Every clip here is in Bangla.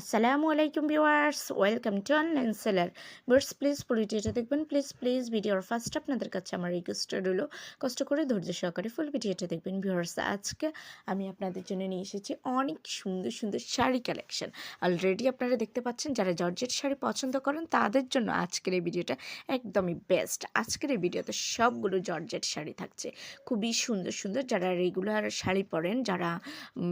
আসসালামু আলাইকুম viewers welcome to online seller viewers please ভিডিওটা দেখবেন। প্লিজ প্লিজ ভিডিওর ফার্স্ট আপনাদের কাছে আমার রিকোয়েস্ট রইল। কষ্ট করে ধৈর্য সহকারে ফুল ভিডিওটা দেখবেন ভিউয়ার্স আজকে আমি আপনাদের জন্য নিয়ে এসেছি অনেক সুন্দর সুন্দর শাড়ি কালেকশন অলরেডি আপনারা দেখতে পাচ্ছেন, যারা জর্জেট শাড়ি পছন্দ করেন, তাদের জন্য আজকের এই ভিডিওটা একদমই বেস্ট আজকের এই ভিডিওতে সবগুলো জর্জেট শাড়ি থাকছে। খুবই সুন্দর সুন্দর যারা রেগুলার শাড়ি পরেন, যারা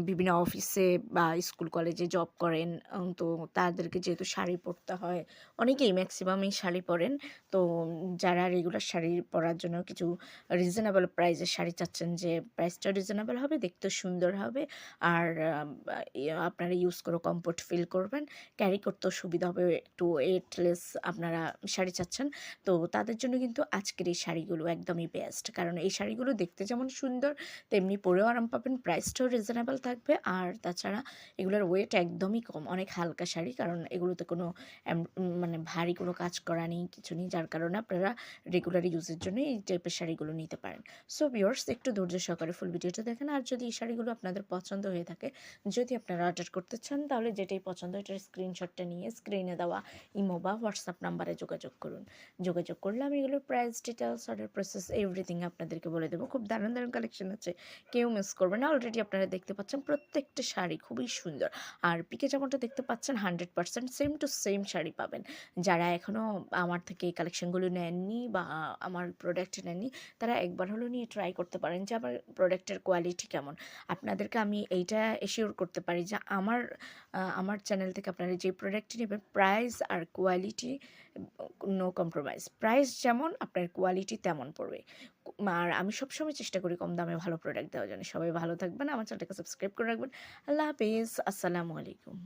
বিভিন্ন অফিসে বা স্কুল কলেজে জব করেন তো তাদেরকে যেহেতু শাড়ি পরতে হয়, অনেকেই ম্যাক্সিমামই শাড়ি পরেন। তো যারা রেগুলার শাড়ি পরার জন্য কিছু রিজনেবল প্রাইসের শাড়ি চাচ্ছেন যে প্রাইসটা রিজনেবল হবে দেখতে সুন্দর হবে। আর আপনারা ইউজ করে কমফোর্ট ফিল করবেন ক্যারি করতেও সুবিধা হবে। একটু ওয়েটলেস আপনারা শাড়ি চাচ্ছেন, তো তাদের জন্য কিন্তু আজকের এই শাড়িগুলো একদমই বেস্ট কারণ এই শাড়িগুলো দেখতে যেমন সুন্দর, তেমনি পরেও আরাম পাবেন। প্রাইসটাও রিজনেবল থাকবে। আর তাছাড়া এগুলোর ওয়েট একদমই কম। অনেক হালকা শাড়ি, কারণ এগুলোতে কোনো মানে ভারী কোনো কাজ করা নেই, কিছু নেই, যার কারণে আপনারা রেগুলার ইউজের জন্য এই টাইপের শাড়িগুলো নিতে পারেন। সো ভিউয়ার্স একটু ধৈর্য সহকারে ফুল ভিডিওটা দেখেন, আর যদি এই শাড়িগুলো আপনাদের পছন্দ হয়ে থাকে, যদি আপনারা অর্ডার করতে চান, তাহলে যেটাই পছন্দ এটার স্ক্রিনশটটা নিয়ে স্ক্রিনে দেওয়া ইমো বা হোয়াটসঅ্যাপ নাম্বারে যোগাযোগ করুন। যোগাযোগ করলে আমি এগুলোর price details order process everything আপনাদেরকে বলে দেবো। খুব দারুণ দারুণ কালেকশন আছে, কেউ মিস করবে না। অলরেডি আপনারা দেখতে পাচ্ছেন, প্রত্যেকটা শাড়ি খুবই সুন্দর। আর পিকে যেমনটা দেখতে পাচ্ছেন hundred percent same to same sari পাবেন। যারা এখনও আমার থেকে এই কালেকশনগুলো নেননি বা আমার প্রোডাক্ট নেননি, তারা একবার হলেও নিয়ে ট্রাই করতে পারেন যে আমার প্রোডাক্টের কোয়ালিটি কেমন। আপনাদেরকে আমি এইটা এশিওর করতে পারি যে আমার আমার চ্যানেল থেকে আপনারা যে প্রোডাক্টটি নেবেন প্রাইস আর কোয়ালিটি নো কম্প্রোমাইজ প্রাইস যেমন, আপনার কোয়ালিটি তেমন পড়বে। আর আমি সবসময় চেষ্টা করি কম দামে ভালো প্রোডাক্ট দেওয়ার জন্য। সবাই ভালো থাকবেন, আমার চ্যানেলটাকে সাবস্ক্রাইব করে রাখবেন। আল্লাহ হাফিজ, আসসালামু আলাইকুম।